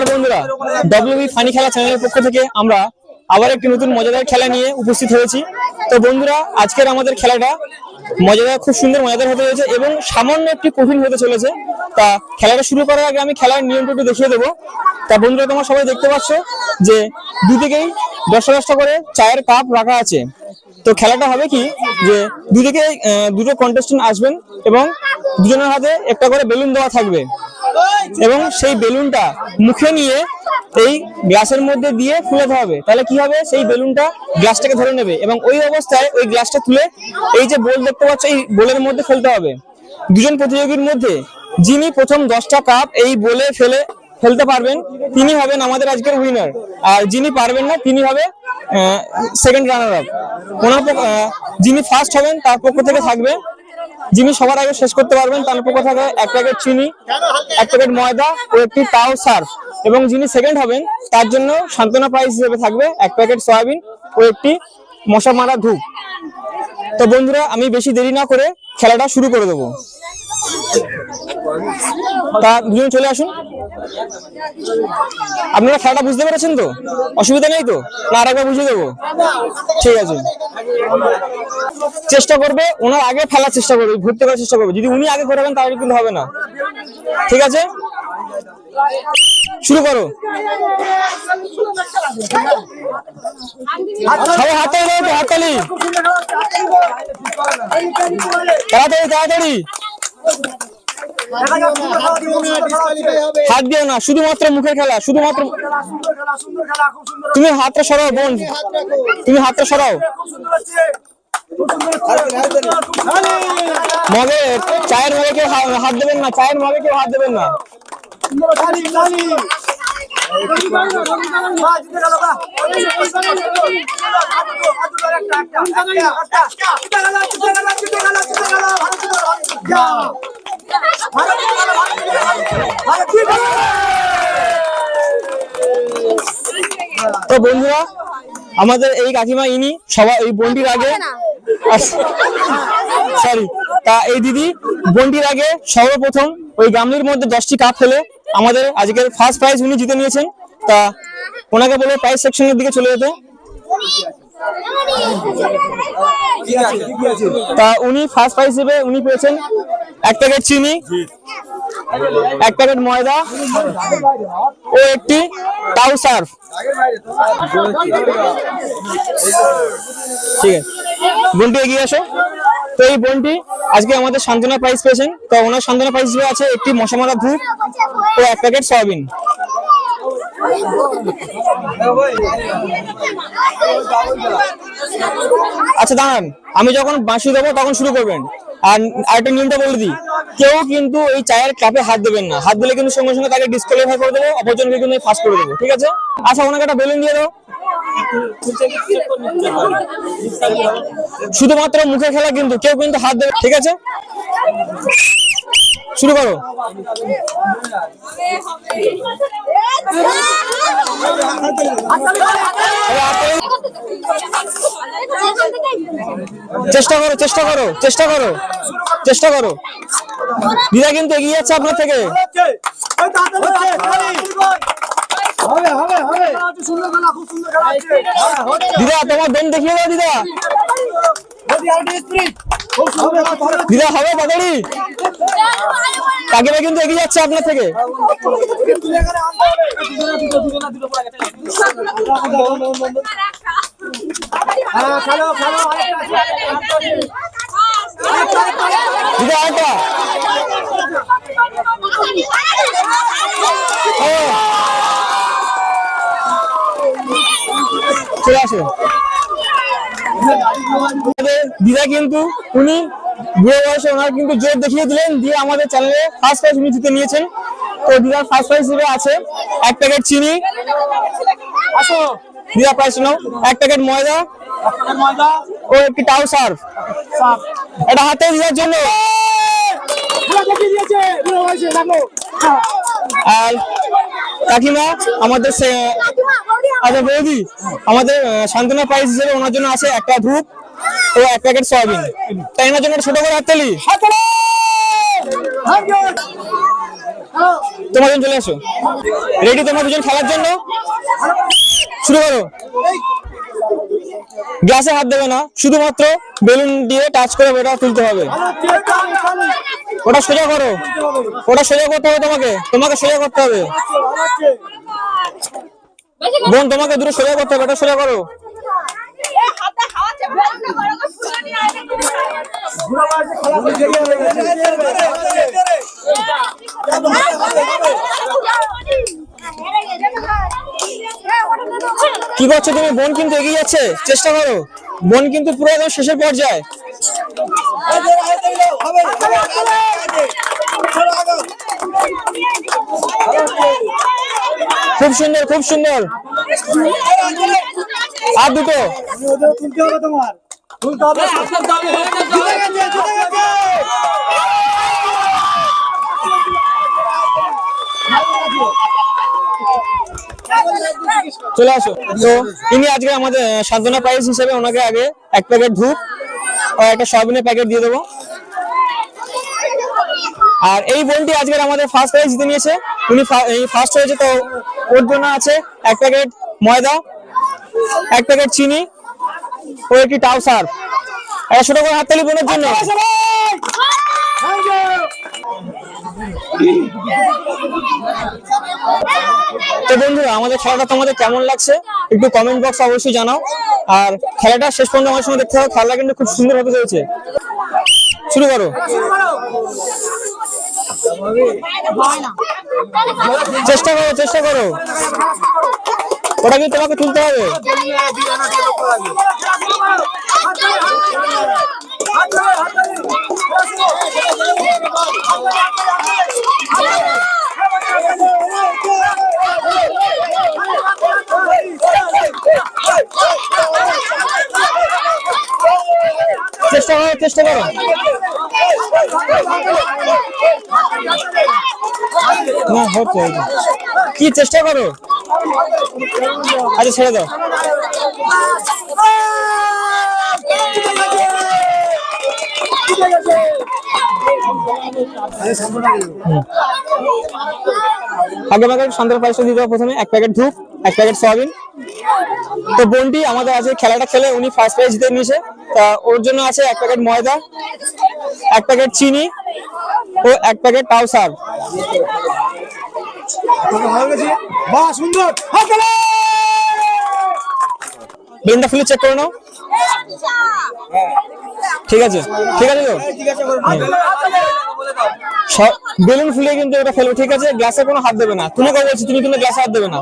নমস্কার বন্ধুরা WB funny খেলা চ্যানেলের পক্ষ থেকে আমরা আবার একটি নতুন মজাদার খেলা নিয়ে উপস্থিত হয়েছি। তো বন্ধুরা, আজকের আমাদের খেলাটা মজাদার, খুব সুন্দর মজাদার হতে চলেছে এবং সামান্য একটি কঠিন হতে চলেছে। তা খেলাটা শুরু করার আগে আমি খেলার নিয়মটা একটু দেখিয়ে দেবো। তা বন্ধুরা, তোমার সবাই দেখতে পাচ্ছ যে দুদিকেই দশটা দশটা করে চায়ের কাপ রাখা আছে। তো খেলাটা হবে কি যে দুদিকে দুটো কন্টেস্টেন্ট আসবেন এবং দুজনের হাতে একটা করে বেলুন দেওয়া থাকবে। এবং সেই বেলুনটা মুখে নিয়ে এই গ্লাসের মধ্যে দিয়ে ফুলাতে হবে তাহলে কি হবে? সেই বেলুনটা গ্লাসটাকে ধরে নেবে এবং ওই অবস্থায় ওই গ্লাসটা তুলে এই যে বোল দেখতে পাচ্ছ, এই বোলের মধ্যে ফেলতে হবে। দুজন প্রতিযোগীর মধ্যে যিনি প্রথম দশটা কাপ এই বলে ফেলে, ফেলতে পারবেন, তিনি হবেন আমাদের আজকের উইনার আর যিনি পারবেন না, তিনি হবে সেকেন্ড রানার আপ ওনার যিনি ফার্স্ট হবেন, তার পক্ষ থেকে থাকবে যিনি সবার আগে শেষ করতে পারবেন, তার পক্ষ থাকে এক প্যাকেট চিনি, এক প্যাকেট ময়দা ও একটি তাও সার্ফ। এবং যিনি সেকেন্ড হবেন, তার জন্য সান্ত্বনা প্রাইজ হিসেবে থাকবে এক প্যাকেট সয়াবিন ও একটি মশা মারা ধূপ। তো বন্ধুরা, আমি বেশি দেরি না করে খেলাটা শুরু করে দেবো। তা, দুজন চলে আসুন। আপনারা খেলাটা বুঝতে পেরেছেন তো? অসুবিধা নেই তো? না, আরেকবার বুঝিয়ে দেবো? ঠিক আছে। চেষ্টা করবে, ওনার আগে ফেলার চেষ্টা করবে ঘুরতে করার চেষ্টা করবে। যদি উনি আগে ঘোরাবেন তাহলে কিন্তু হবে না। ঠিক আছে? শুরু করো। হাততালি। তাড়াতাড়ি তাড়াতাড়ি। হাত দিও না শুধুমাত্র মুখের খেলা শুধুমাত্র তুমি হাতটা সরাও বোন। তুমি হাতটা সরাও। মগে চায়ের মগে কেউ হাত দেবেন না চায়ের মগে কেউ হাত দেবেন না। তো বন্ধুরা আমাদের এই কাকিমা ইনি সবাই এই বন্ডির আগে সরি তা এই দিদি বন্ডির আগে সর্বপ্রথম ওই গামলির মধ্যে দশটি কাপ ফেলে আমাদের আজকের ফার্স্ট প্রাইজ উনি জিতে নিয়েছেন। তা ওনাকে বলে প্রাইজ সেকশনের দিকে চলে যেতে। তা উনি ফার্স্ট প্রাইজ হিসেবে উনি পেয়েছেন এক প্যাকেট চিনি এক প্যাকেট ময়দা ও একটি টাউ সার্ফ। ঠিক আছে। বোনটি এগিয়ে আসো। তো এই বোনটি আজকে আমাদের সান্ত্বনা প্রাইজ পেয়েছেন। তো ওনার সান্ত্বনা প্রাইজ হিসেবে আছে একটি মশা মারা ধূপ ও এক প্যাকেট সয়াবিন। আচ্ছা দাঁড়ান। আমি যখন বাঁশি দেবো তখন শুরু করবেন। আর আরেকটা নিয়মটা বলে দিই, কেউ কিন্তু এই চায়ের কাপে হাত দেবেন না। হাত দিলে কিন্তু সঙ্গে সঙ্গে তাকে ডিসকোয়ালিফাই করে দেবো, অপরজনকে কিন্তু ফার্স্ট করে দেবো, ঠিক আছে? আচ্ছা ওনাকে একটা বেলুন দিয়ে দাও। শুধুমাত্র মুখে খেলা কিন্তু, কেউ কিন্তু হাত দেবে ঠিক আছে? শুরু করো। তোলো। চেষ্টা করো চেষ্টা করো চেষ্টা করো চেষ্টা করো। দিদা কিন্তু এগিয়ে যাচ্ছে আপনার থেকে। দিদা, তোমার বেন দেখিয়ে দাও দিদা। দিদা, হবে পাতাড়ি কাকিমা কিন্তু এগিয়ে যাচ্ছে আপনার থেকে। আরেকটা ও, চলে আসো। দিদা কিন্তু উনি বুড়ো বয়সে ওনার কিন্তু জোর দেখিয়ে দিলেন দিয়ে আমাদের চ্যানেলে ফার্স্ট প্রাইজ উনি জিতে নিয়েছেন। তো দিদার ফার্স্ট প্রাইজ হিসেবে আছে এক প্যাকেট চিনি। আসো। দিদা প্রাইস নাও। এক প্যাকেট ময়দা। ও একটি টাউ সার্ফ এটা হাতে দিদার জন্য। আর কাকিমা, আমাদের বৌদি, আমাদের সান্ত্বনা হিসেবে ওনার জন্য আছে একটা ও এক প্যাকেট তাই জন্য করে হাততালি। চলে আসো। রেডি তোমার দুজন খেলার জন্য? শুরু করো। গ্লাসে হাত দেবে না, শুধুমাত্র বেলুন দিয়ে টাচ করে ওটা তুলতে হবে। ওটা সোজা করো। ওটা সোজা করতে হবে তোমাকে। তোমাকে সোজা করতে হবে। বোন, তোমাকে দুটো সোজা করতে হবে, ওটা সোজা করো। কি করছ তুমি? বোন কিন্তু এগিয়ে যাচ্ছে। চেষ্টা করো। বোন কিন্তু পুরো একদম শেষের পর্যায়ে। খুব সুন্দর খুব সুন্দর। আর দুটো। তোমার তুলতে হবে জিতে গেছে জিতে গেছে চলে আসো। তো ইনি আজকে আমাদের সান্ত্বনা প্রাইজ হিসেবে ওনাকে আগে এক প্যাকেট ধূপ আর একটা সয়াবিনের প্যাকেট দিয়ে দেবো। আর এই বোনটি আজকের আমাদের ফার্স্ট প্রাইজ জিতে নিয়েছে। উনি ফার্স্ট হয়েছে তো ওর জন্য আছে এক প্যাকেট ময়দা, এক প্যাকেট চিনি ও একটি টাউ সার একটা ছোট করে হাততালি বোনের জন্য। তো বন্ধুরা, আমাদের খেলাটা তোমাদের কেমন লাগছে? একটু কমেন্ট বক্স অবশ্যই জানাও। আর খেলাটা শেষ পর্যন্ত আমার সঙ্গে দেখতে হবে খেলাটা কিন্তু খুব সুন্দর হতে চলেছে। শুরু করো। চেষ্টা করো চেষ্টা করো। ওটা কিন্তু তোমাকে তুলতে হবে। করো চেষ্টা করো। কি চেষ্টা করো? আচ্ছা ছেড়ে দাও। আগে দিতে হবে প্রথমে, এক প্যাকেট ধূপ, এক প্যাকেট সয়াবিন। তো বোনটি আমাদের আজকে খেলাটা খেলে, উনি ফার্স্ট প্রাইজ জিতে নিয়েছে। তা ওর জন্য আছে এক প্যাকেট ময়দা এক প্যাকেট চিনি ও এক প্যাকেট টাউ সার ভালো বাহ সুন্দর! বেলুনটা ফুলে চেক করে নাও। ঠিক আছে ঠিক আছে তো? বেলুন ফুলে কিন্তু এটা ফেলবে ঠিক আছে? গ্লাসে কোনো হাত দেবে না। তোমাকে বলছি তুমি কিন্তু গ্লাসে হাত দেবে না।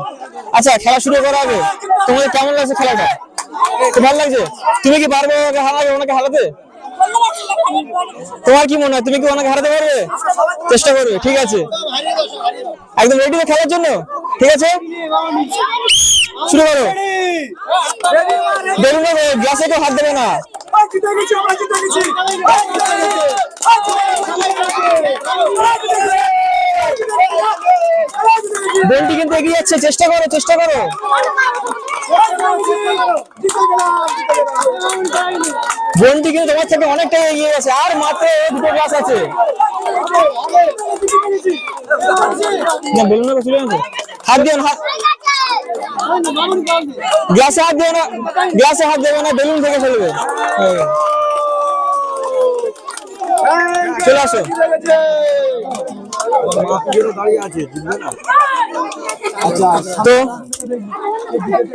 আচ্ছা খেলা শুরু করার আগে তোমাদের কেমন লাগছে খেলাটা? ভালো লাগছে? তুমি কি পারবে ওকে হারাবে ওনাকে হারাতে? তোমার কি মনে হয়? তুমি কি ওনাকে হারাতে পারবে? চেষ্টা করবে, ঠিক আছে। একদম রেডি খেলার জন্য? ঠিক আছে? শুরু করো। বেলুন গ্লাসে কেউ হাত দেবে না। বেলটি কিন্তু এগিয়ে যাচ্ছে, চেষ্টা করো চেষ্টা করো। বোনটি কিন্তু তোমার থেকে অনেকটা এগিয়ে গেছে আর মাত্র দুটো গ্লাস আছে না বেলুন না চলে গেছে হাত দিও না হাত গ্লাসে হাত দিও না গ্লাসে হাত দেবে না বেলুন থেকে চলবে হ্যাঁ। চলে আসো তো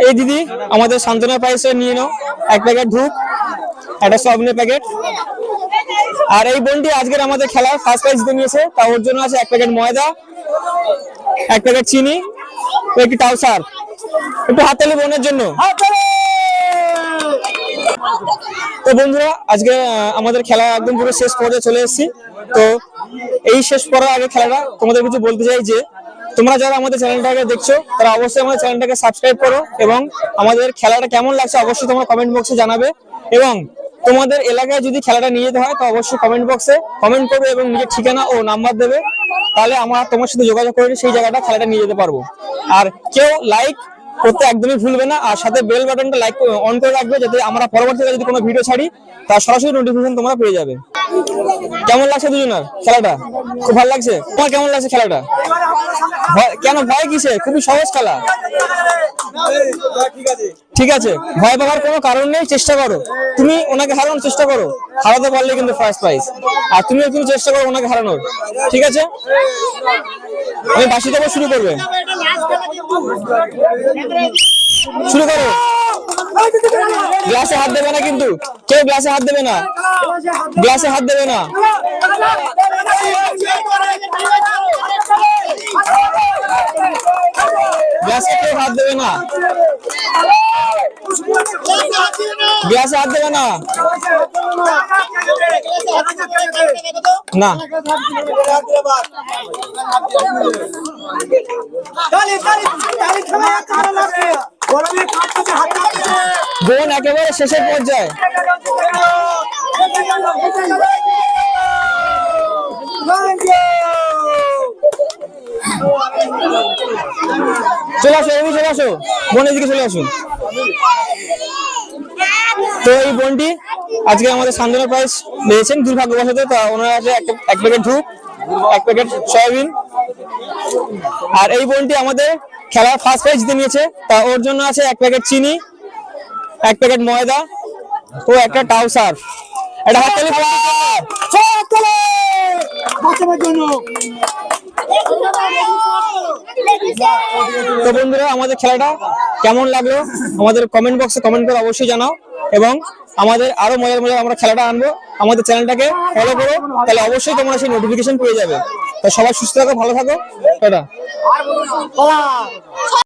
এই দিদি আমাদের সান্ত্বনা পায়েসে নিয়ে নাও। এক প্যাকেট ধূপ একটা সয়াবিনের প্যাকেট। আর এই বোনটি আজকের আমাদের খেলার ফার্স্ট প্রাইজ জিতে নিয়েছে তা ওর জন্য আছে এক প্যাকেট ময়দা এক প্যাকেট চিনি ও একটি টাউসার একটু হাততালি বোনের জন্য। তো বন্ধুরা আজকে আমাদের খেলা একদম পুরো শেষ পর্যায়ে চলে এসেছি। তো এই শেষ করার আগে খেলাটা তোমাদের কিছু বলতে চাই যে তোমরা যারা আমাদের চ্যানেলটাকে দেখছ, তারা অবশ্যই আমাদের চ্যানেলটাকে সাবস্ক্রাইব করো এবং আমাদের খেলাটা কেমন লাগছে অবশ্যই তোমরা কমেন্ট বক্সে জানাবে। এবং তোমাদের এলাকায় যদি খেলাটা নিয়ে যেতে হয়, তো অবশ্যই কমেন্ট বক্সে কমেন্ট করবে এবং নিজের ঠিকানা ও নাম্বার দেবে। তাহলে আমরা তোমার সাথে যোগাযোগ করে সেই জায়গাটা খেলাটা নিয়ে যেতে পারব। আর কেউ লাইক করতে একদমই ভুলবে না, আর সাথে বেল বাটনটা লাইক অন করে রাখবে যাতে আমরা পরবর্তীতে যদি কোনো ভিডিও ছাড়ি, তার সরাসরি নোটিফিকেশন তোমরা পেয়ে যাবে। কেমন লাগছে দুজনের খেলাটা? খুব ভালো লাগছে? তোমার কেমন লাগছে খেলাটা? কেন ভয় কিসে খুবই সহজ খেলা। ঠিক আছে, ভয় পাওয়ার কোনো কারণ নেই, চেষ্টা করো। তুমি ওনাকে হারানোর চেষ্টা করো। হারাতে পারলে কিন্তু ফার্স্ট প্রাইজ আর তুমিও কিন্তু চেষ্টা করো ওনাকে হারানোর। ঠিক আছে? আমি বাসি দেবো শুরু করবে। শুরু করো। গ্লাসে হাত দেবে না কিন্তু। কেউ গ্লাসে হাত দেবে না। গ্লাসে হাত দেবে না। কেউ হাত দেবে না। গ্লাসে হাত দেবে না। না। বোন একেবারে শেষের পর্যায়ে। চলে আসো, এমনি চলে আসো। বোনের দিকে চলে আসুন তো এই বোনটি আজকে আমাদের সান্ত্বনা প্রাইজ পেয়েছেন দুর্ভাগ্যবশত তা ওনার আছে এক- প্যাকেট ধূপ, এক প্যাকেট সয়াবিন। আর এই বোনটি আমাদের খেলার ফার্স্ট প্রাইজ জিতে নিয়েছে। তা ওর জন্য আছে এক প্যাকেট চিনি, এক প্যাকেট ময়দা ও একটা টাউসার এটা হাততালি বোনটির জন্য। তো বন্ধুরা, আমাদের খেলাটা কেমন লাগল? আমাদের কমেন্ট বক্সে কমেন্ট করে অবশ্যই জানাও এবং আমাদের আরও মজার মজার আমরা খেলাটা আনব। আমাদের চ্যানেলটাকে ফলো করো, তাহলে অবশ্যই তোমরা সেই নোটিফিকেশন পেয়ে যাবে। তো সবাই সুস্থ থাকো, ভালো থাকো।